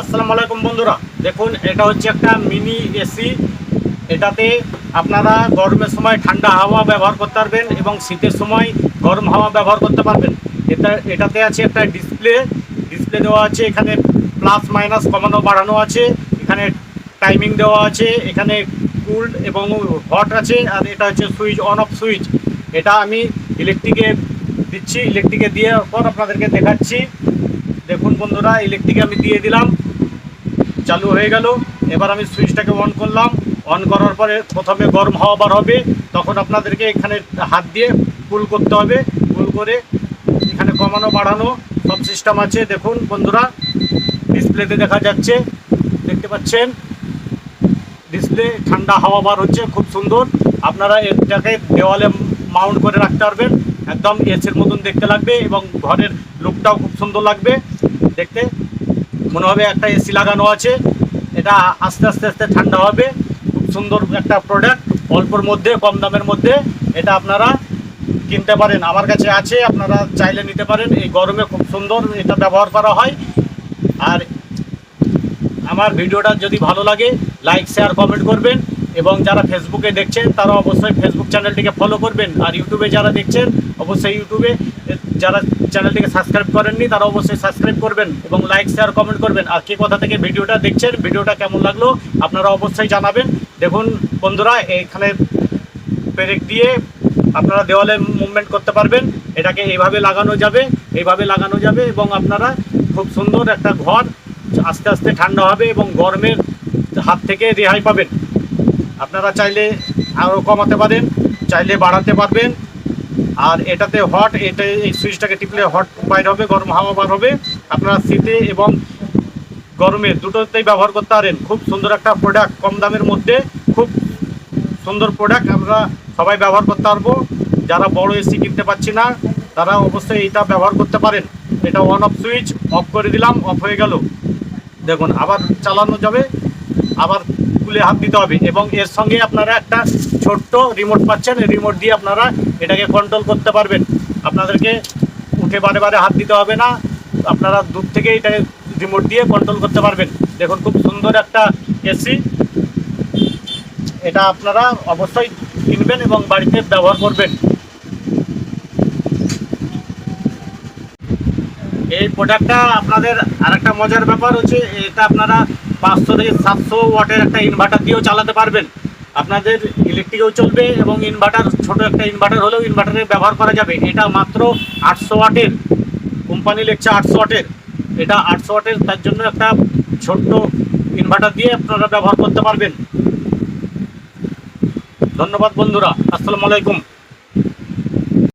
আসসালামু আলাইকুম বন্ধুরা। দেখুন, এটা হচ্ছে একটা মিনি এসি। এটাতে আপনারা গরমের সময় ঠান্ডা হাওয়া ব্যবহার করতে পারবেন এবং শীতের সময় গরম হাওয়া ব্যবহার করতে পারবেন। এটা, এটাতে আছে একটা ডিসপ্লে। ডিসপ্লে দেওয়া আছে, এখানে প্লাস মাইনাস কমানো বাড়ানো আছে, এখানে টাইমিং দেওয়া আছে, এখানে কুলড এবং হট আছে, আর এটা হচ্ছে সুইচ, অন অফ সুইচ। এটা আমি ইলেকট্রিকে দিচ্ছি, ইলেকট্রিকে দিয়ে পর আপনাদেরকে দেখাচ্ছি। দেখুন বন্ধুরা ইলেকট্রিক আমি দিয়ে দিলাম। চালু হয়ে গেল। এবার আমি সুইচটাকে অন করলাম। অন করার পরে প্রথমে গরম হাওয়া বার হবে। তখন আপনাদেরকে এখানে হাত দিয়ে পুল করতে হবে। পুল করে এখানে কমানো, বাড়ানো সব সিস্টেম আছে। দেখুন বন্ধুরা ডিসপ্লেতে দেখা যাচ্ছে। দেখতে পাচ্ছেন? ডিসপ্লে ঠান্ডা হাওয়া বার হচ্ছে। খুব সুন্দর। আপনারা এটাকে দেওয়ালে মাউন্ট করে রাখতে পারবেন। একদম এসির মতন দেখতে লাগবে এবং ঘরের লুকটাও খুব সুন্দর লাগবে। দেখতে মনে হবে একটা এসি লাগানো আছে। এটা আস্তে আস্তে আস্তে ঠান্ডা হবে। খুব সুন্দর একটা প্রোডাক্ট অল্পর মধ্যে, কম দামের মধ্যে। এটা আপনারা কিনতে পারেন। আমার কাছে আছে, আপনারা চাইলে নিতে পারেন। এই গরমে খুব সুন্দর এটা ব্যবহার করা হয়। আর আমার ভিডিওটা যদি ভালো লাগে লাইক শেয়ার কমেন্ট করবেন। এবং যারা ফেসবুকে দেখছেন, তারা অবশ্যই ফেসবুক চ্যানেলটিকে ফলো করবেন। আর ইউটিউবে যারা দেখছেন, অবশ্যই ইউটিউবে যারা চ্যানেলটিকে সাবস্ক্রাইব করেননি, তারা অবশ্যই সাবস্ক্রাইব করবেন এবং লাইক শেয়ার কমেন্ট করবেন। আর কে কোথা থেকে ভিডিওটা দেখছেন, ভিডিওটা কেমন লাগল, আপনারা অবশ্যই জানাবেন। দেখুন, বন্ধুরা এখানে পেরেক দিয়ে আপনারা দেওয়ালে মুভমেন্ট করতে পারবেন। এটাকে এইভাবে লাগানো যাবে, এইভাবে লাগানো যাবে এবং আপনারা খুব সুন্দর একটা ঘর আস্তে আস্তে ঠান্ডা হবে এবং গরমের হাত থেকে রেহাই পাবেন। আপনারা চাইলে আরও কমাতে পারেন, চাইলে বাড়াতে পারবেন। আর এটাতে হট এটা এই সুইচটাকে টিপলে হট বাইর হবে, গরম হাওয়া বার হবে। আপনারা শীতে এবং গরমে দুটোতেই ব্যবহার করতে পারেন। খুব সুন্দর একটা প্রোডাক্ট কম দামের মধ্যে খুব সুন্দর প্রোডাক্ট আমরা সবাই ব্যবহার করতে পারব। যারা বড় এসি কিনতে পারছি না, তারা অবশ্যই এটা ব্যবহার করতে পারেন। এটা অন অফ সুইচ অফ করে দিলাম অফ হয়ে গেল। দেখুন, আবার চালানো যাবে, আবার খুলে হাত দিতে হবে এবং এর সঙ্গে আপনারা একটা ছোট্ট রিমোট পাচ্ছেন রিমোট দিয়ে আপনারা এটাকে কন্ট্রোল করতে পারবেন। আপনাদেরকে উঠে বারে বারে হাত দিতে হবে না, আপনারা দূর থেকে এটাকে রিমোট দিয়ে কন্ট্রোল করতে পারবেন। দেখুন খুব সুন্দর একটা এসি এটা আপনারা অবশ্যই কিনবেন এবং বাড়িতে ব্যবহার করবেন। এই প্রোডাক্টটা আপনাদের আরেকটা মজার ব্যাপার হচ্ছে, এটা আপনারা পাঁচশো থেকে সাতশো ওয়াটের একটা ইনভার্টার দিয়েও চালাতে পারবেন। আপনাদের ইলেকট্রিকেও চলবে এবং ইনভার্টার ছোট একটা ইনভার্টার হলেও ইনভার্টারে ব্যবহার করা যাবে। এটা মাত্র আটশো ওয়াটের। কোম্পানি লিখছে আটশো ওয়াটের। এটা আটশো ওয়াটের, তার জন্য একটা ছোট্ট ইনভার্টার দিয়ে আপনারা ব্যবহার করতে পারবেন। ধন্যবাদ বন্ধুরা। আসসালামু আলাইকুম।